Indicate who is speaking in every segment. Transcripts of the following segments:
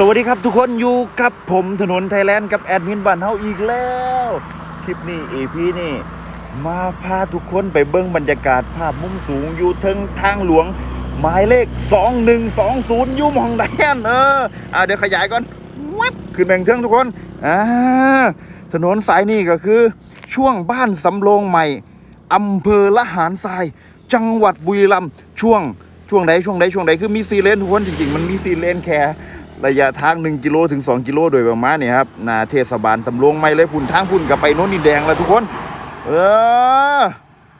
Speaker 1: สวัสดีครับทุกคนอยู่กับผมถนนไทยแลนด์กับแอดมินบ้านเฮาอีกแล้ว คลิปนี้เอพีนี่ มาพาทุกคนไปเบิ้งบรรยากาศภาพมุมสูงอยู่ทิงทางหลวง หมายเลข 2120 อยู่มองใดอันเอออ่าเดี๋ยวขยายก่อนวับขึ้นแบ่งเทิงทุกคนอ่าถนนสายนี้ก็คือ ช่วงบ้านสำโรงใหม่อำเภอละหารทราย จังหวัดบุรีรัมย์ช่วงช่วงใดช่วงใดช่วงใดคือมีซีเลนทุกคนจริงๆ มันมีซีเลนแค่ ระยะทาง 1 กิโลถึง 2 กิโลโดยประมาณเนี่ยครับนาเทศบาลสำโรงใหม่เลยพุ่นทางพุ่นกับไปโน้นดินแดงแล้วทุกคน เออ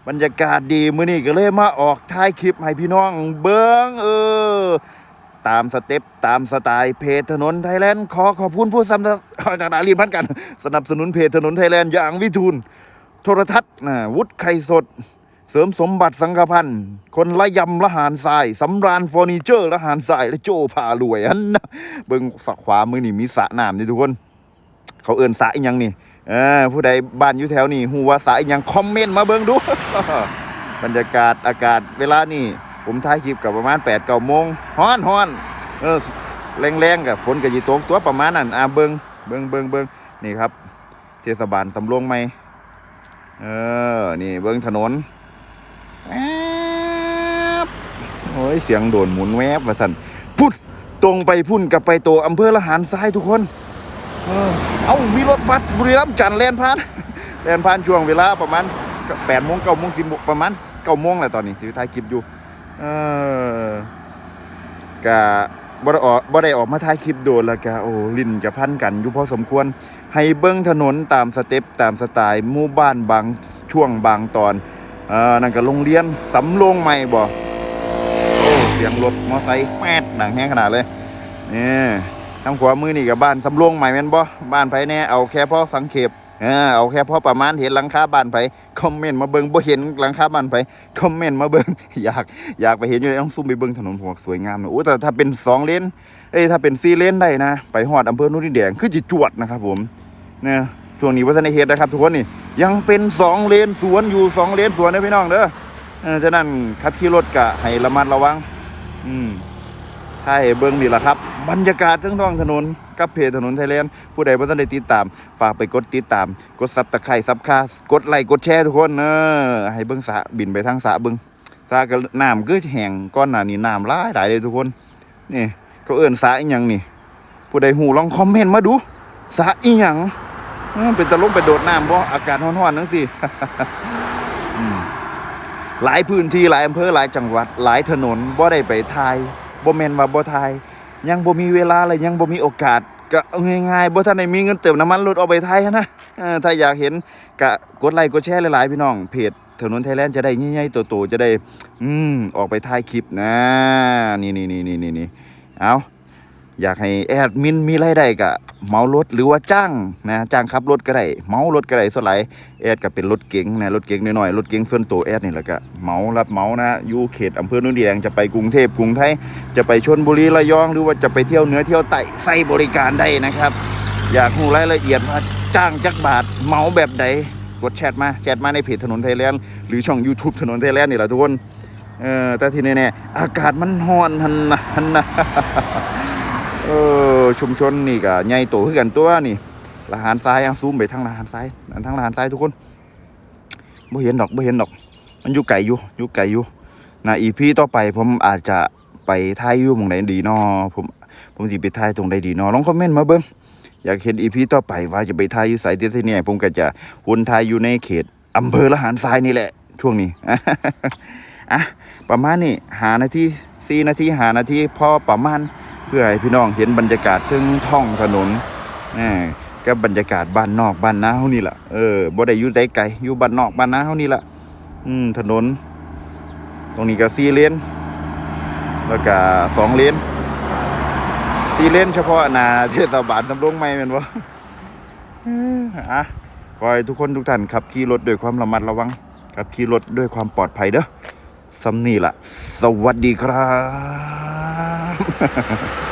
Speaker 1: บรรยากาศดีมื้อนี้ก็เลยมาออกท้ายคลิปให้พี่น้อง เบิ้งเออ ตามสเต็ปตามสไตล์เพจถนนไทยแลนด์ขอขอบคุณผู้สนับจากดาลีนพันกัน สนับสนุนเพจถนนไทยแลนด์อย่างวิทูลโทรทัศน์นะวุฒิไข่สด เสริมสมบัติสังฆพันธ์คนละยำละหารทรายสำราญเฟอร์นิเจอร์ละหารทรายและโจพารวยอันนะเบิ่งฝักขวามือนี่มีสระน้ำนี่ทุกคน เขาเอินสระอีหยังนี่เออผู้ใดบ้านอยู่แถวนี่ฮู้ว่าสระอีหยังคอมเมนต์มาเบิ่งดู บรรยากาศอากาศเวลานี่ผมถ่ายคลิปกับประมาณ8ปดเก้าโมงฮ้อนฮ้อนเออแรงๆกับฝนกับยีตกตัวประมาณนั้นอะเบิงเบิงเบิงเบิงนี่ครับ เทศบาลสำโรงไหมเออนี่เบิงถนนแวบโอ้ ยเสียงโดนหมุนแวบว่าสั่นพุ่นตรงไปพุ่นกับไปตัวอำเภอละหารทรายทุกคน เออเอามีรถบัสบุรีรัมย์จันทร์แลนผ่านแลนผ่านช่วงเวลาประมาณแปดโมงเก้าโมงสิบประมาณเก้าโมงแหละตอนนี้ที่ถ่ายคลิปอยู่ เออกะบ่ได้ออกบ่ได้ออกมาถ่ายคลิปโดนแล้วกะโอ้ลิ้นจะพันกันอยู่พอสมควร ให้เบิ้งถนนตามสเต็ปตามสไตล์หมู่บ้านบางช่วงบางตอนเอ่อนั่นก็โรงเรียนสำโรงใหม่บ่ เสียงรถมอไซค์แมดหนังแห้งขนาดเลยนี่ทางขวามือนี่กับบ้านสำโรงใหม่แม่นบ่บ้านไผแน่เอาแค่พอสังเขปเออเอาแค่พอประมาณเห็นหลังคาบ้านไผคอมเมนต์มาเบิ่งบ่เห็นหลังคาบ้านไผคอมเมนต์มาเบิ่งอยากอยากไปเห็นอยู่ต้องซุ่มไปเบิ่งถนนหัวสวยงามนะโอ้แต่ถ้าเป็นสองเลนเอ้ยถ้าเป็นซีเลนได้นะ ไปฮอดอำเภอนุ่นดินแดงคือจิจวดนะครับผมเนี่ยช่วงนี้วัฒนเฮดนะครับทุกคนนี่ยังเป็นสองเลนสวนอยู่สองเลนสวนนะพี่น้องเด้อเออฉะนั้นขับขี่รถกะให้ระมัดระวัง อืมให้เบิ้งนี่แหละครับ บรรยากาศทั้งท้องถนน กับเพจถนนไทยแลนด์ผู้ใดบ่ทันได้ติดตาม ฝากไปกดติดตาม กดซับตะไคร้ซับคากดไลค์กดแชร์ทุกคนเออให้เบิ้งสะบินไปทางสะเบิ้งสะก็น้ำก็แห้งก้อนหน้านี้น้ำหลายหลายเลยทุกคน นี่เขาเอื่นสาอีหยังนี่ ผู้ใดหูลองคอมเมนต์มาดูสาอีหยังเป็นตะลงไปโดดน้ำบ่อากาศร้อนๆนั่นสิ หลายพื้นที่หลายอำเภอหลายจังหวัด หลายถนนบ่ได้ไปทายบ่แม่นว่าบ่ทาย ยังบ่มีเวลาเลยยังบ่มีโอกาสก็เอาง่ายๆบ่ทันได้มีเงินเติมน้ำมันรถเอาไปทายนะถ้าอยากเห็นก็กดไลค์กดแชร์หลายๆพี่น้องเพจถนนไทยแลนด์จะได้ใหญ่ๆโตๆจะได้ อืมออกไปถ่ายคลิปนะ นี่นี่นี่นี่นี่นี่เอา อยากให้แอดมินมีรายได้กะเมารถหรือว่าจ้างนะจ้างขับรถก็ได้เมารถก็ได้ส่วนหลายแอดก็เป็นรถเก๋งนะรถเก๋งน้อยๆรถเก๋งส่วนตัวแอดนี่แหละก็เมารับเมานะอยู่เขตอำเภอนุ่นดินแดงจะไปกรุงเทพกรุงไทยจะไปชนบุรีระยองหรือว่าจะไปเที่ยวเหนือเที่ยวใต้ใส่บริการได้นะครับ อยากรู้รายละเอียดว่าจ้างจักบาทเมาแบบใดกดแชทมาแชทมาในเพจถนนไทยแลนด์หรือช่อง YouTube ถนนไทยแลนด์นี่แหละทุกคนเออแต่ที่แน่ๆอากาศมันร้อนหันนะหันนะ เออชุมชนนี่ก็ใหญ่โตขึ้นกันตัวนี่ละหารซ้ายอะซูมไปทางละหารซ้ายอันทางละหารซ้ายทุกคนบ่เห็นดอกบ่เห็นดอก มันอยู่ไกลอยู่อยู่ไกลอยู่นะอีพีต่อไปผมอาจจะไปถ่ายอยู่หมงไหนดีนอผมผมสิไปถ่ายตรงใดดีนอลองคอมเมนต์มาเบิ่งอยากเห็นอีพีต่อไปว่าจะไปถ่ายอยู่ไสที่เนี่ยผมก็จะวนถ่ายอยู่ในเขตอำเภอละหารซ้ายนี่แหละ ช่วงนี้อะประมาณนี้หานาทีสี่นาทีหานาทีพอประมาณ เพื่อให้พี่น้องเห็นบรรยากาศถึงท้องถนนนี่กับบรรยากาศบ้านนอกบ้านนาเฮานี่ล่ะเออบ่ได้อยู่ไดไกลอยู่บ้านนอกบ้านนาเฮานี่ล่ะอืมถนน ตรงนี้ก็4เลนแล้วก็2เลน4เลนเฉพาะหนาเทศบาลตำรงใหม่แม่นบ่เอออะขอให้ทุกคนทุกท่านขับขี่รถด้วยความระมัดระวังขับขี่รถด้วยความปลอดภัยเด้อสำนี่ล่ะสวัสดีครับ ハハハ。